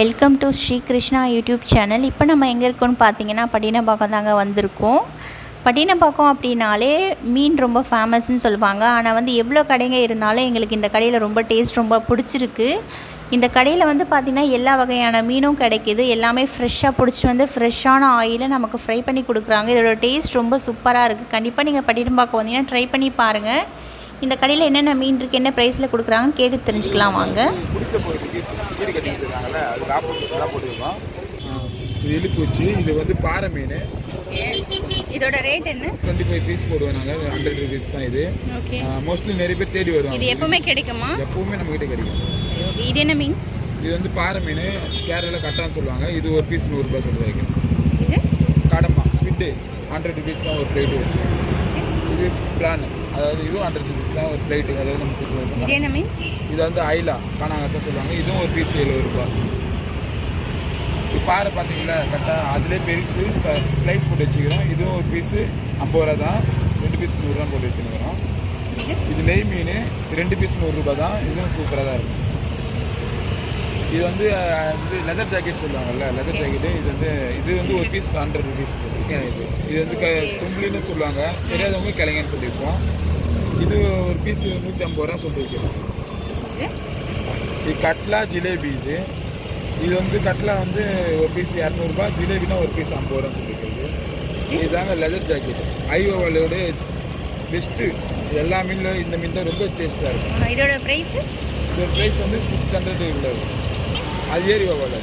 Welcome to Sri Krishna YouTube channel இப்போ நம்ம எங்கே இருக்கோம்னு பார்த்தீங்கன்னா பட்டினப்பாக்கம் தாங்க வந்திருக்கோம். பட்டினப்பாக்கம் அப்படின்னாலே மீன் ரொம்ப ஃபேமஸ்ன்னு சொல்லுவாங்க. ஆனால் வந்து எவ்வளோ கடைங்க இருந்தாலும் எங்களுக்கு இந்த கடையில் ரொம்ப டேஸ்ட் ரொம்ப பிடிச்சிருக்கு. இந்த கடையில் வந்து பார்த்திங்கன்னா எல்லா வகையான மீனும் கிடைக்கிது. எல்லாமே ஃப்ரெஷ்ஷாக பிடிச்சி வந்து ஃப்ரெஷ்ஷான ஆயிலை நமக்கு ஃப்ரை பண்ணி கொடுக்குறாங்க. இதோட டேஸ்ட் ரொம்ப சூப்பராக இருக்குது கண்டிப்பாக நீங்கள் பட்டினப்பாக்கம் வந்தீங்கன்னா ட்ரை பண்ணி பாருங்கள் இந்த கடையில் என்னென்ன மீன் இருக்குது என்ன ப்ரைஸில் கொடுக்குறாங்கன்னு கேட்டு தெரிஞ்சுக்கலாம் வாங்க. கட்டி இது இழுப்பு வச்சு இது வந்து பாறை மீன். இதோட ரேட் என்ன? டுவெண்ட்டி ஃபைவ் பீஸ் போடுவோம் நாங்கள் ஹண்ட்ரட் ருபீஸ் தான் இது. ஓகே மோஸ்ட்லி நிறைய பேர் தேடி வருவாங்க. எப்பவுமே கிடைக்குமா? எப்பவுமே நம்மக்கிட்ட கிடைக்கும். இது என்ன மீன்? இது வந்து பாறை மீன் கேரளாவில் கட்டான்னு சொல்லுவாங்க. இது ஒரு பீஸ் நூறுரூபா சொல்லுவாங்க இது? கடம்பா ஸ்விட்டு ஹண்ட்ரட் ருபீஸ் தான் ஒரு பிளேட்டு வச்சு. இது பிளான் அதாவது இதுவும் ஹண்ட்ரட் ருபீஸ் தான் ஒரு பிளேட்டு அதாவது நமக்கு இது என்ன மீன்? இது வந்து ஐலா காணாங்கத்தான் சொல்லுவாங்க. இதுவும் ஒரு பீஸ் எழுபது ரூபா. இப்போ பாறை பார்த்தீங்களா? கரெக்டாக அதிலே பெருசு ஸ்லைஸ் போட்டு வச்சுக்கிறோம். இதுவும் ஒரு பீஸு ஐம்பது ரூபா தான். ரெண்டு பீஸ் நூறுரூவா போட்டு வச்சுருக்கிறோம் இது? நெய் மீன் ரெண்டு பீஸ் நூறுரூபா தான். இதுவும் சூப்பராக தான் இருக்கும் இது வந்து வந்து லெதர் ஜாக்கெட் சொல்லுவாங்கல்ல லெதர் ஜாக்கெட்டு இது வந்து இது வந்து ஒரு பீஸ் ஹண்ட்ரட் ருபீஸ் இது இது வந்து க தும்பிலின்னு சொல்லுவாங்க. தெரியாதவங்க கிளைங்கன்னு சொல்லியிருக்கோம். இது ஒரு பீஸ் நூற்றி ஐம்பது ரூபா சொல்லி வைக்கிறோம் இது கட்லா ஜிலேபி இது. இது வந்து கட்லா வந்து ஒரு பீஸ் இரநூறுபா ஜிலேபினா ஒரு பீஸ் ஐம்பது ரூபான்னு சொல்லியிருக்கிறது. இதுதாங்க லெதர் ஜாக்கெட் ஐஓவலோட பெஸ்ட்டு எல்லா மீனில் இந்த மீன் தான் ரொம்ப டேஸ்ட்டாக இருக்கும். இதோட ப்ரைஸ் இதோட ப்ரைஸ் வந்து சிக்ஸ் ஹண்ட்ரட் உள்ளது அது ஏறி போகாது